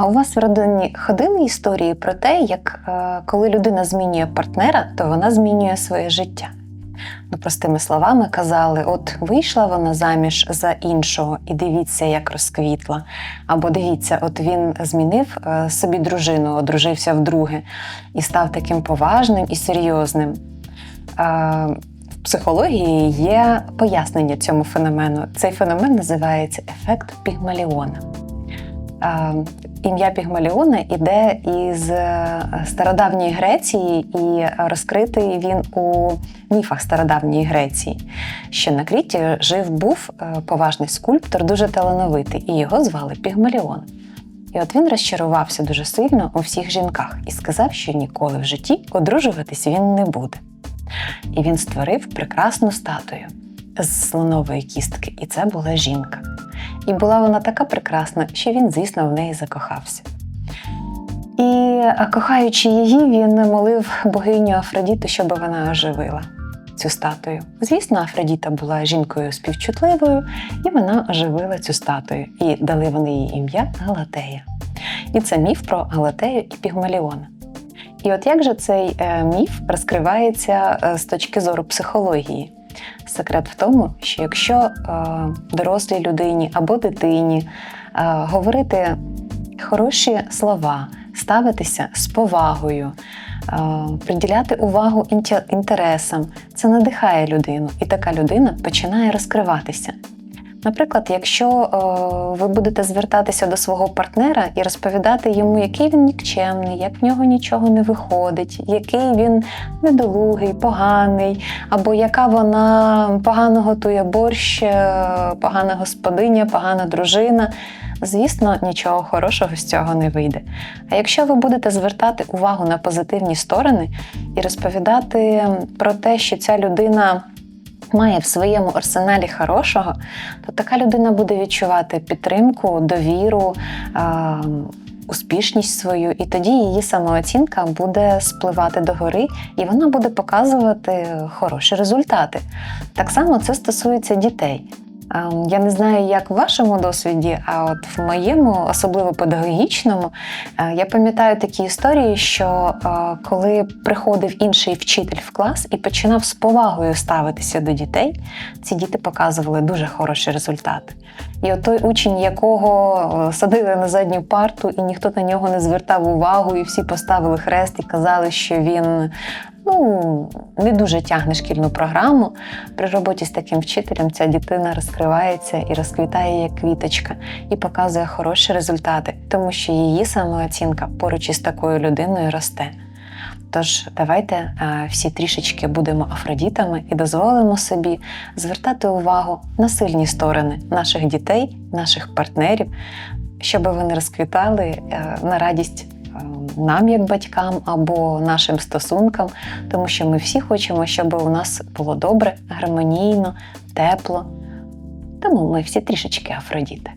А у вас в родині ходили історії про те, як е, коли людина змінює партнера, то вона змінює своє життя? Ну, простими словами казали: от вийшла вона заміж за іншого, і дивіться, як розквітла. Або дивіться, от він змінив е, собі дружину, одружився вдруге і став таким поважним і серйозним. Е, в психології є пояснення цьому феномену. Цей феномен називається ефект Пігмаліона. Ім'я Пігмаліона іде із е, стародавньої Греції, і розкритий він у міфах стародавньої Греції. Що на Кріті жив був е, поважний скульптор, дуже талановитий, і його звали Пігмаліон. І от він розчарувався дуже сильно у всіх жінках і сказав, що ніколи в житті одружуватись він не буде. І він створив прекрасну статую з слонової кістки, і це була жінка. І була вона така прекрасна, що він, звісно, в неї закохався. І, кохаючи її, він молив богиню Афродіту, щоб вона оживила цю статую. Звісно, Афродіта була жінкою співчутливою, і вона оживила цю статую. І дали вони їй ім'я Галатея. І це міф про Галатею і Пігмаліона. І от як же цей е, міф розкривається е, з точки зору психології? Секрет в тому, що якщо е, дорослій людині або дитині е, говорити хороші слова, ставитися з повагою, е, приділяти увагу інтересам, це надихає людину, і така людина починає розкриватися. Наприклад, якщо е, ви будете звертатися до свого партнера і розповідати йому, який він нікчемний, як в нього нічого не виходить, який він недолугий, поганий, або яка вона погано готує борщ, е, погана господиня, погана дружина. Звісно, нічого хорошого з цього не вийде. А якщо ви будете звертати увагу на позитивні сторони і розповідати про те, що ця людина має в своєму арсеналі хорошого, то така людина буде відчувати підтримку, довіру, успішність свою, і тоді її самооцінка буде спливати догори, і вона буде показувати хороші результати. Так само це стосується дітей. Е, Я не знаю, як в вашому досвіді, а от в моєму, особливо педагогічному, е, я пам'ятаю такі історії, що е, коли приходив інший вчитель в клас і починав з повагою ставитися до дітей, ці діти показували дуже хороші результати. І от той учень, якого е, садили на задню парту, і ніхто на нього не звертав увагу, і всі поставили хрест і казали, що він ну, не дуже тягне шкільну програму. При роботі з таким вчителем ця дитина розкривається і розквітає як квіточка, і показує хороші результати, тому що її самооцінка поруч із такою людиною росте. Тож давайте е, всі трішечки будемо афродітами і дозволимо собі звертати увагу на сильні сторони наших дітей, наших партнерів, щоб вони розквітали е, на радість нам, як батькам, або нашим стосункам, тому що ми всі хочемо, щоб у нас було добре, гармонійно, тепло. Тому ми всі трішечки афродіти.